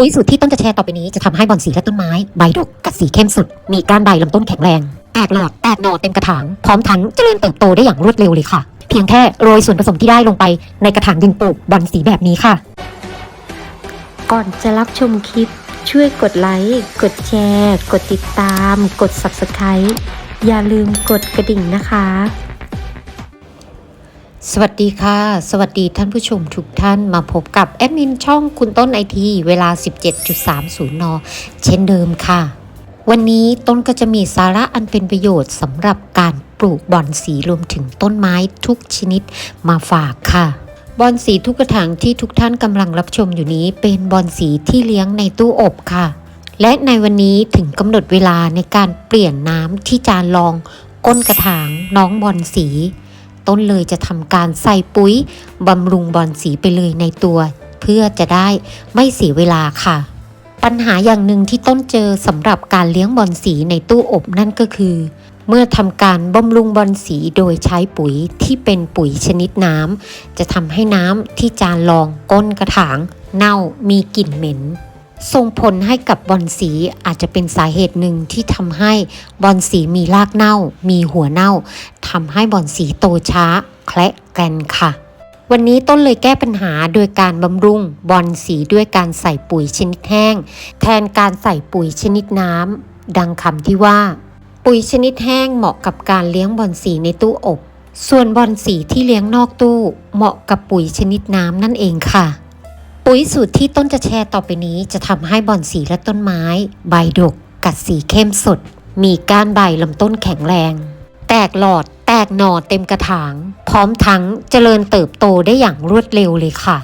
ปุ๋ยสูตรที่ต้นจะแชร์ต่อไปนี้จะทำให้บอนสีและต้นไม้ ใบดกกัดสีเข้มสุด มีก้านใบลำต้นแข็งแรง แตกหลอดแตกหน่อเต็มกระถาง พร้อมทั้งเจริญเติบโตได้อย่างรวดเร็วเลยค่ะ เพียงแค่โรยส่วนผสมที่ได้ลงไปในกระถางดินปลูกบอนสีแบบนี้ค่ะ ก่อนจะรับชมคลิป ช่วยกดไลค์ กดแชร์ กดติดตาม กด Subscribe อย่าลืมกดกระดิ่งนะคะ สวัสดีค่ะ สวัสดีท่านผู้ชมทุกท่านมาพบกับแอดมินช่องคุณต้นไอทีเวลา 17.30 น เช่นเดิมค่ะ วันนี้ต้นก็จะมีสาระอันเป็นประโยชน์สำหรับการปลูกบอนสีรวมถึงต้นไม้ทุกชนิดมาฝากค่ะบอนสีทุกกระถางที่ทุกท่านกำลังรับชมอยู่นี้ เป็นบอนสีที่เลี้ยงในตู้อบค่ะ และในวันนี้ถึงกำหนดเวลาในการเปลี่ยนน้ำที่จานรองก้นกระถางน้องบอนสี ต้นเลยจะทำการใส่ปุ๋ยบำรุงบอนสีไปเลยในตัว เพื่อจะได้ไม่เสียเวลาค่ะ ปัญหาอย่างหนึ่งที่ต้นเจอสำหรับการเลี้ยงบอนสีในตู้อบนั่นก็คือ เมื่อทำการบำรุงบอนสีโดยใช้ปุ๋ยที่เป็นปุ๋ยชนิดน้ำจะทำให้น้ำที่จานรองก้นกระถาง เน่ามีกลิ่นเหม็น ส่งผลให้กับบอนสีอาจจะเป็นสาเหตุหนึ่งที่ทำให้บอนสีมีรากเน่า มีหัวเน่าทำให้บอนสีโตช้า แคละแกนค่ะ วันนี้ต้นเลยแก้ปัญหาโดยการบำรุงบอนสีด้วยการใส่ปุ๋ยชนิดแห้ง แทนการใส่ปุ๋ยชนิดน้ำดังคำที่ว่า ปุ๋ยชนิดแห้งเหมาะกับการเลี้ยงบอนสีในตู้อบ ส่วนบอนสีที่เลี้ยงนอกตู้ เหมาะกับปุ๋ยชนิดน้ำนั่นเองค่ะ ปุ๋ยสูตรที่ต้นจะแชร์ต่อไปนี้จะทำให้บอนสีและต้นไม้ ใบดก กัดสีเข้มสด มีก้านใบลำต้นแข็งแรง แตกหลอด แตกหน่อเต็มกระถาง พร้อมทั้งเจริญเติบโตได้อย่างรวดเร็วเลยค่ะ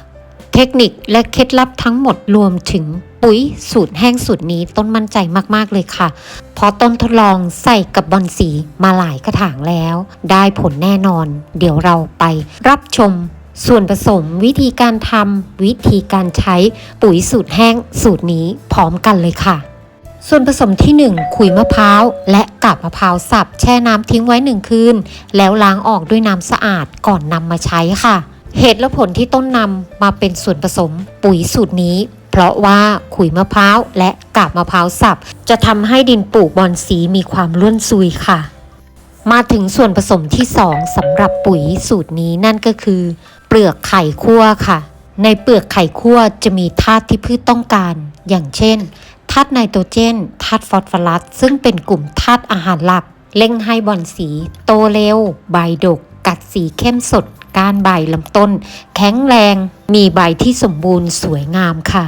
เทคนิคและเคล็ดลับทั้งหมดรวมถึงปุ๋ยสูตรแห้งสูตรนี้ต้นมั่นใจมากๆเลยค่ะ เพราะต้นทดลองใส่กับบอนสีมาหลายกระถางแล้ว ได้ผลแน่นอน เดี๋ยวเราไปรับชม ส่วนผสมวิธีการทำวิธีการใช้ปุ๋ยสูตรแห้งสูตรนี้พร้อมกันเลยค่ะ ส่วนผสมที่ 1 ขุยมะพร้าว และกาบมะพร้าวสับแช่น้ำทิ้งไว้1คืน แล้วล้างออกด้วยน้ำสะอาดก่อนนำมาใช้ค่ะ เหตุและผลที่ต้นนำมาเป็นส่วนผสมปุ๋ยสูตรนี้ เพราะว่าขุยมะพร้าวและกาบมะพร้าวสับจะทำให้ดินปลูกบอนสีมีความร่วนซุยค่ะ มาถึงส่วนผสมที่ 2สำหรับปุ๋ยสูตรนี้นั่นก็คือ ลือกไข่คั่วค่ะ ในเปลือกไข่คั่วจะมีธาตุที่พืชต้องการ อย่างเช่นธาตุไนโตรเจนธาตุฟอสฟอรัส ซึ่งเป็นกลุ่มธาตุอาหารหลักเร่งให้บอนสี โตเร็ว ใบดก กัดสีเข้มสด ก้านใบลำต้น แข็งแรง มีใบที่สมบูรณ์สวยงามค่ะ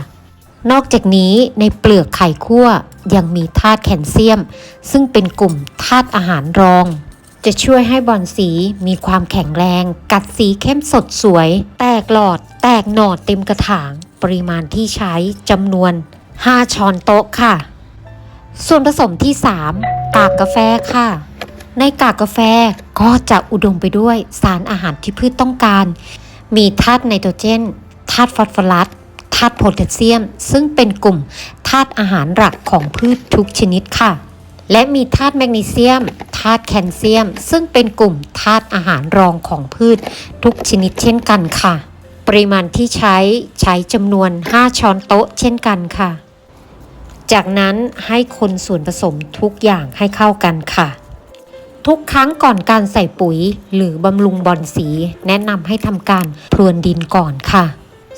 นอกจากนี้ในเปลือกไข่คั่วยังมีธาตุแคลเซียม ซึ่งเป็นกลุ่มธาตุอาหารรอง จะช่วยให้บอนสีมีความแข็งแรง กัดสีเข้มสดสวย แตกหลอด แตกหน่อเต็มกระถาง ปริมาณที่ใช้จำนวน 5 ช้อนโต๊ะค่ะ ส่วนผสมที่ 3 กากกาแฟค่ะ ในกากกาแฟก็จะอุดมไปด้วยสารอาหารที่พืชต้องการ มีธาตุไนโตรเจนธาตุฟอสฟอรัสธาตุโพแทสเซียม ซึ่งเป็นกลุ่มธาตุอาหารหลักของพืชทุกชนิดค่ะ และมีธาตุแมกนีเซียมธาตุแคลเซียม ซึ่งเป็นกลุ่มธาตุอาหารรองของพืช ทุกชนิดเช่นกันค่ะ ปริมาณที่ใช้ใช้จำนวน 5 ช้อนโต๊ะเช่นกันค่ะ จากนั้นให้คนส่วนผสมทุกอย่างให้เข้ากันค่ะทุกครั้งก่อนการใส่ปุ๋ยหรือบำรุงบอนสี แนะนำให้ทำการพรวนดินก่อนค่ะ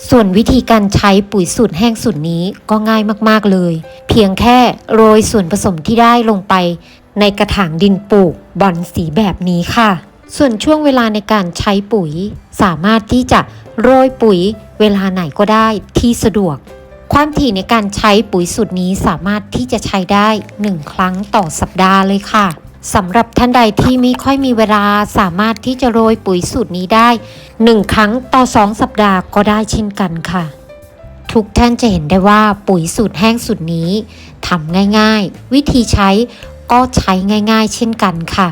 ส่วนวิธีการใช้ปุ๋ยสูตรแห้งสูตรนี้ก็ง่ายมากๆเลย เพียงแค่โรยส่วนผสมที่ได้ลงไป ในกระถางดินปลูกบอนสีแบบนี้ค่ะ ส่วนช่วงเวลาในการใช้ปุ๋ย สามารถที่จะโรยปุ๋ยเวลาไหนก็ได้ที่สะดวก ความถี่ในการใช้ปุ๋ยสูตรนี้สามารถที่จะใช้ได้ 1 ครั้งต่อสัปดาห์เลยค่ะ สำหรับท่านใดที่ไม่ค่อยมีเวลาสามารถที่จะโรยปุ๋ยสูตรนี้ได้ 1 ครั้งต่อ 2 สัปดาห์ก็ได้เช่นกันค่ะ ทุกท่านจะเห็นได้ว่าปุ๋ยสูตรแห้งสูตรนี้ทำง่ายๆ วิธีใช้ก็ใช้ง่าย ๆ เช่นกันค่ะ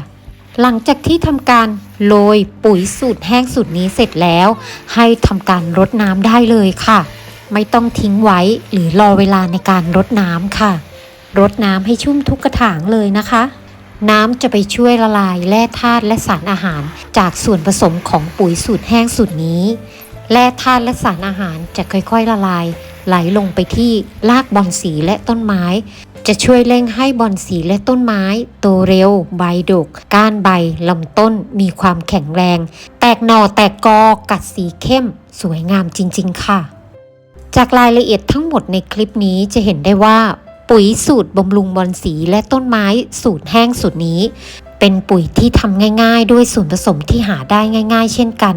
หลังจากที่ทำการโรยปุ๋ยสูตรแห้งสูตรนี้เสร็จแล้ว ให้ทำการรดน้ำได้เลยค่ะ ไม่ต้องทิ้งไว้หรือรอเวลาในการรดน้ำค่ะรดน้ำให้ชุ่มทุกกระถางเลยนะคะ น้ำจะไปช่วยละลายแร่ธาตุและสารอาหาร จากส่วนผสมของปุ๋ยสูตรแห้งสูตรนี้ แร่ธาตุและสารอาหารจะค่อยๆละลาย ไหลลงไปที่รากบอนสีและต้นไม้ จะช่วยเร่งให้บอนสีและต้นไม้ โตเร็ว ใบดก ก้านใบลำต้นมีความแข็งแรง แตกหน่อแตกกอกัดสีเข้ม สวยงามจริง ๆ ค่ะ จากรายละเอียดทั้งหมดในคลิปนี้จะเห็นได้ว่า ปุ๋ยสูตรบำรุงบอนสีและต้นไม้สูตรแห้งสูตรนี้ เป็นปุ๋ยที่ทำง่ายๆ ด้วยส่วนผสมที่หาได้ง่าย ๆ เช่นกัน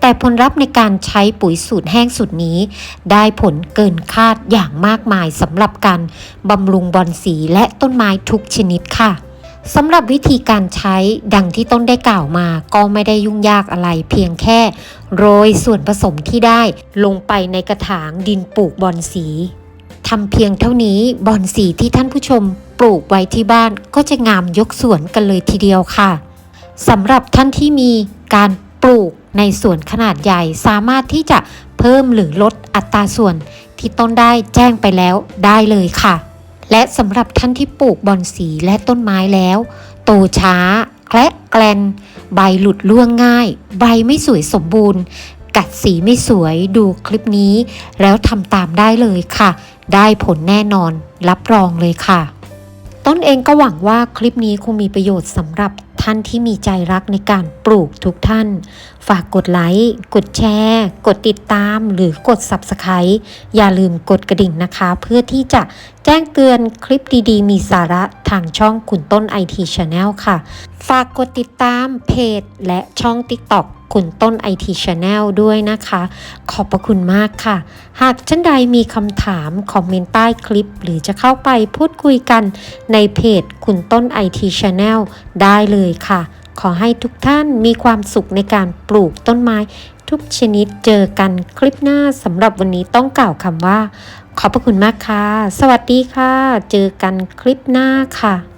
แต่ผลลัพธ์ในการใช้ปุ๋ยสูตรแห้งสูตรนี้ ได้ผลเกินคาดอย่างมากมายสำหรับการบำรุงบอนสีและต้นไม้ทุกชนิดค่ะสำหรับวิธีการใช้ดังที่ต้นได้กล่าวมาก็ไม่ได้ยุ่งยากอะไร เพียงแค่ โรยส่วนผสมที่ได้ลงไปในกระถางดินปลูกบอนสี ทำเพียงเท่านี้บอนสีที่ท่านผู้ชมปลูกไว้ที่บ้านก็จะงามยกสวนกันเลยทีเดียวค่ะสำหรับท่านที่มีการปลูกในสวนขนาดใหญ่สามารถที่จะเพิ่มหรือลดอัตราส่วนที่ต้นได้แจ้งไปแล้วได้เลยค่ะ และสำหรับท่านที่ปลูกบอนสีและต้นไม้แล้ว โตช้าแคละแกลน ใบหลุดร่วงง่าย ใบไม่สวยสมบูรณ์ กัดสีไม่สวยดูคลิปนี้ แล้วทำตามได้เลยค่ะ ได้ผลแน่นอนรับรองเลยค่ะ ต้นเองก็หวังว่าคลิปนี้คงมีประโยชน์สำหรับท่านที่มีใจรักในการปลูกทุกท่าน ฝากกดไลค์ กดแชร์ กดติดตาม หรือกด Subscribe อย่าลืมกดกระดิ่งนะคะ เพื่อที่จะแจ้งเตือนคลิปดีๆ มีสาระทางช่องคุณต้น IT Channel ค่ะ ฝากกดติดตามเพจและช่อง TikTok คุณต้น IT Channel ด้วยนะคะ ขอบพระคุณมากค่ะ หากท่านใดมีคำถาม คอมเมนต์ใต้คลิป หรือจะเข้าไปพูดคุยกันในเพจคุณต้น IT Channel ได้เลยค่ะ ขอให้ทุกท่านมีความสุขในการปลูกต้นไม้ทุกชนิดเจอกันคลิปหน้าสำหรับวันนี้ต้องกล่าวคำว่า ขอบพระคุณมากค่ะ สวัสดีค่ะ เจอกันคลิปหน้าค่ะ